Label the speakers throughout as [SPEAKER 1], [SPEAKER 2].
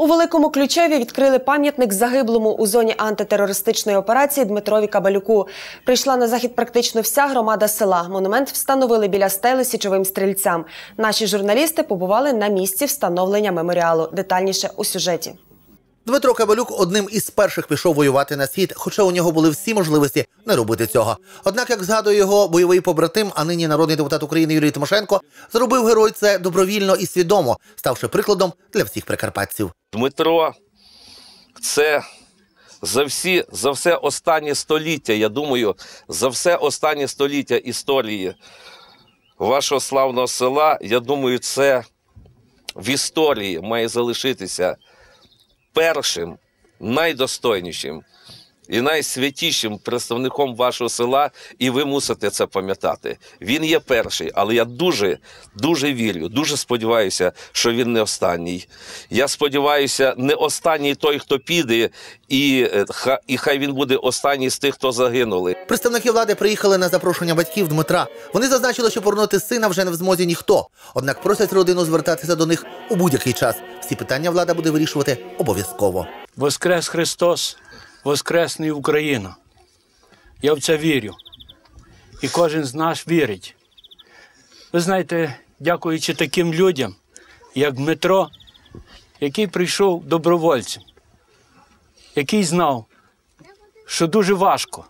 [SPEAKER 1] У великому ключеві відкрили пам'ятник загиблому у зоні антитерористичної операції Дмитрові Кабалюку. Прийшла на захід практично вся громада села. Монумент встановили біля стели січовим стрільцям. Наші журналісти побували на місці встановлення меморіалу. Детальніше у сюжеті.
[SPEAKER 2] Дмитро Кабалюк одним із перших пішов воювати на схід, хоча у нього були всі можливості не робити цього. Однак, як згадує його бойовий побратим, а нині народний депутат України Юрій Тимошенко, зробив герой це добровільно і свідомо, ставши прикладом для всіх прикарпатців.
[SPEAKER 3] Дмитро, це за всі, за все останнє століття, я думаю, за все останнє століття історії вашого славного села, я думаю, це в історії має залишитися першим, найдостойнішим і найсвятішим представником вашого села, і ви мусите це пам'ятати. Він є перший, але я дуже, дуже вірю, дуже сподіваюся, що він не останній. Я сподіваюся, не останній той, хто піде, і, е, ха- і хай він буде останній з тих, хто загинули.
[SPEAKER 2] Представники влади приїхали на запрошення батьків Дмитра. Вони зазначили, що повернути сина вже не в змозі ніхто. Однак просять родину звертатися до них у будь-який час. Всі питання влада буде вирішувати обов'язково.
[SPEAKER 4] Воскрес Христос, Воскресне Україна. Я в це вірю. І кожен з нас вірить. Ви знаєте, дякуючи таким людям, як Дмитро, який прийшов добровольцем, який знав, що дуже важко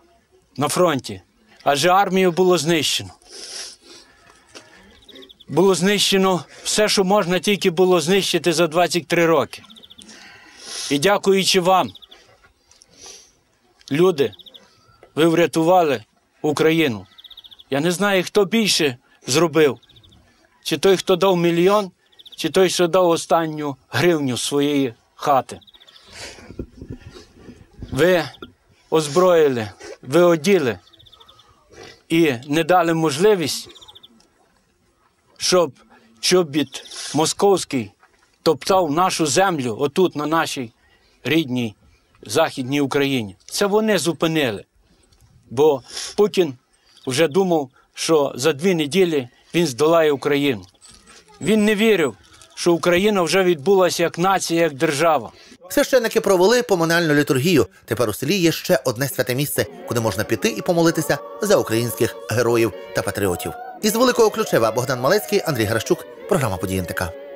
[SPEAKER 4] на фронті, адже армію було знищено. Було знищено все, що можна тільки було знищити за 23 роки. І дякуючи вам, люди, ви врятували Україну. Я не знаю, хто більше зробив. Чи той, хто дав мільйон, чи той, що дав останню гривню своєї хати. Ви озброїли, ви оділи і не дали можливість, щоб чобіт московський топтав нашу землю отут, на нашій рідній Західній Україні. Це вони зупинили. Бо Путін вже думав, що за дві неділі він здолає Україну. Він не вірив, що Україна вже відбулася як нація, як держава.
[SPEAKER 2] Священники провели поминальну літургію. Тепер у селі є ще одне святе місце, куди можна піти і помолитися за українських героїв та патріотів. Із великого ключева Богдан Малецький, Андрій Гращук, програма «Події НТК».